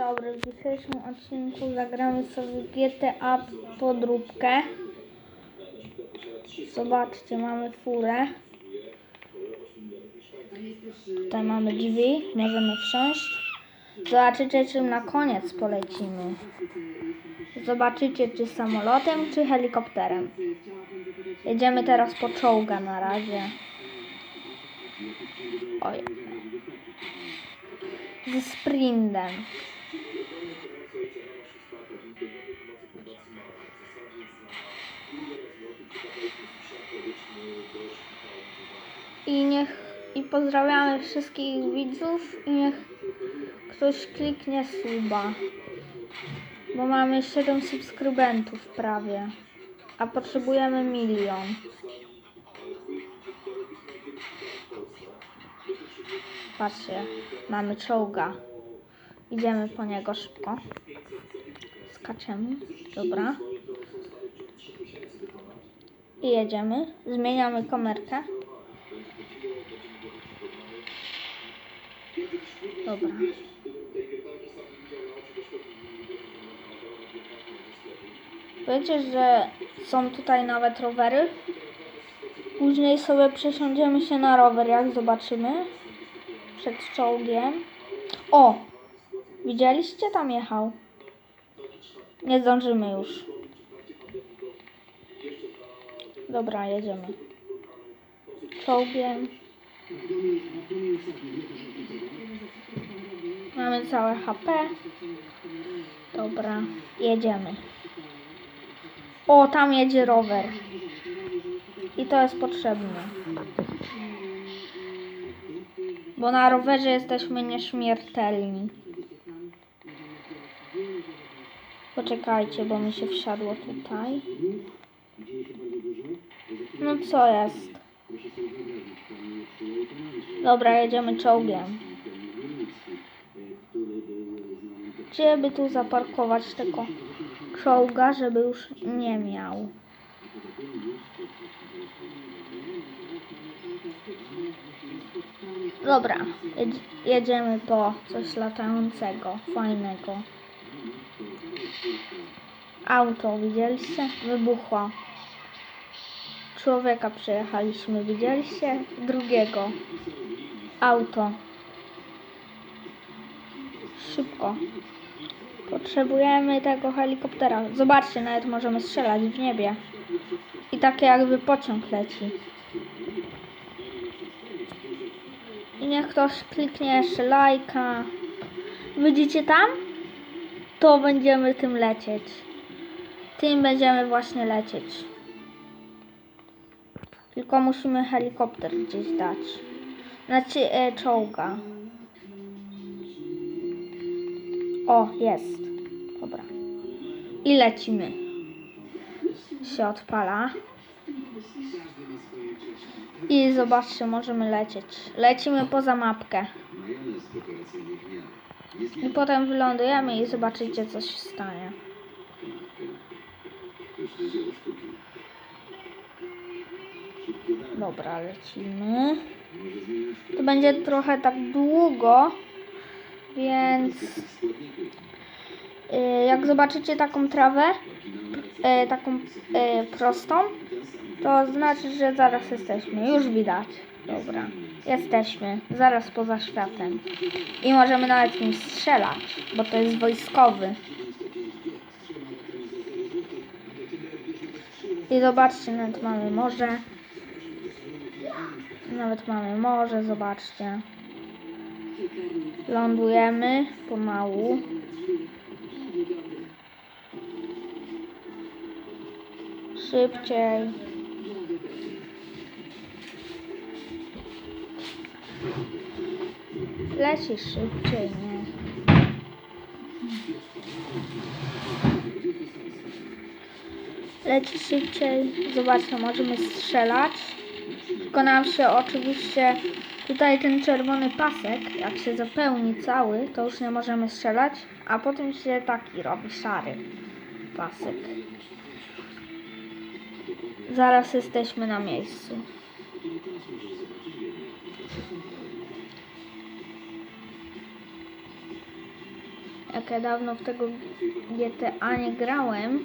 dobry, w dzisiejszym odcinku zagramy sobie GTA podróbkę. Zobaczcie, mamy furę. Tutaj mamy drzwi, możemy wsiąść. Zobaczycie, czym na koniec polecimy. Zobaczycie, czy samolotem, czy helikopterem. Jedziemy teraz po czołga na razie. Oj. Ze sprintem. I niech i pozdrawiamy wszystkich widzów i niech ktoś kliknie suba. Bo mamy 7 subskrybentów prawie. A potrzebujemy milion. Patrzcie, mamy czołga. Idziemy po niego szybko. Skaczemy. Dobra. I jedziemy. Zmieniamy kamerkę. Dobra. Wiecie, że są tutaj nawet rowery? Później sobie przesiądziemy się na rower, jak zobaczymy. Przed czołgiem. O! Widzieliście? Tam jechał. Nie zdążymy już. Dobra, jedziemy. Czołgiem. Mamy całe HP. Dobra, jedziemy. O, tam jedzie rower. I to jest potrzebne. Bo na rowerze jesteśmy nieśmiertelni. Poczekajcie, bo mi się wsiadło tutaj. No co jest? Dobra, jedziemy czołgiem. Gdzie by tu zaparkować tego czołga, żeby już nie miał? Dobra, jedz- jedziemy po coś latającego, fajnego. Auto, widzieliście? Wybuchło. Człowieka przejechaliśmy, widzieliście? Drugiego. Auto. Szybko. Potrzebujemy tego helikoptera. Zobaczcie, nawet możemy strzelać w niebie. I takie jakby pociąg leci. I niech ktoś kliknie jeszcze lajka. Widzicie tam? To będziemy tym lecieć. Tym będziemy właśnie lecieć. Tylko musimy helikopter gdzieś dać. Znaczy e, czołga. O, jest. Dobra. I lecimy. Się odpala. I zobaczcie, możemy lecieć. Lecimy poza mapkę. I potem wylądujemy i zobaczycie, co się stanie. Dobra, lecimy. To będzie trochę tak długo, więc y, jak zobaczycie taką trawę, y, taką y, prostą, to znaczy, że zaraz jesteśmy. Już widać. Dobra, jesteśmy. Zaraz poza światem. I możemy nawet nim strzelać, bo to jest wojskowy. I zobaczcie, nawet mamy morze. Nawet mamy morze, zobaczcie. Lądujemy pomału. Szybciej. Leci szybciej, nie? Leci szybciej. Zobaczcie, możemy strzelać. Tylko nam się oczywiście tutaj ten czerwony pasek, jak się zapełni cały, to już nie możemy strzelać, a potem się taki robi szary pasek. Zaraz jesteśmy na miejscu. Jak ja dawno w tego GTA nie grałem,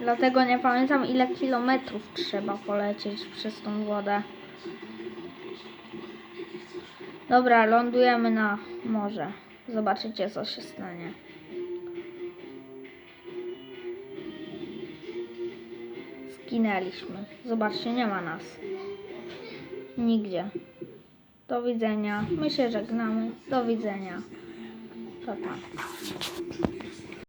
dlatego nie pamiętam ile kilometrów trzeba polecieć przez tą wodę. Dobra, lądujemy na morze. Zobaczycie co się stanie. Zginęliśmy. Zobaczcie, nie ma nas. Nigdzie. Do widzenia. My się żegnamy. Do widzenia. Pa.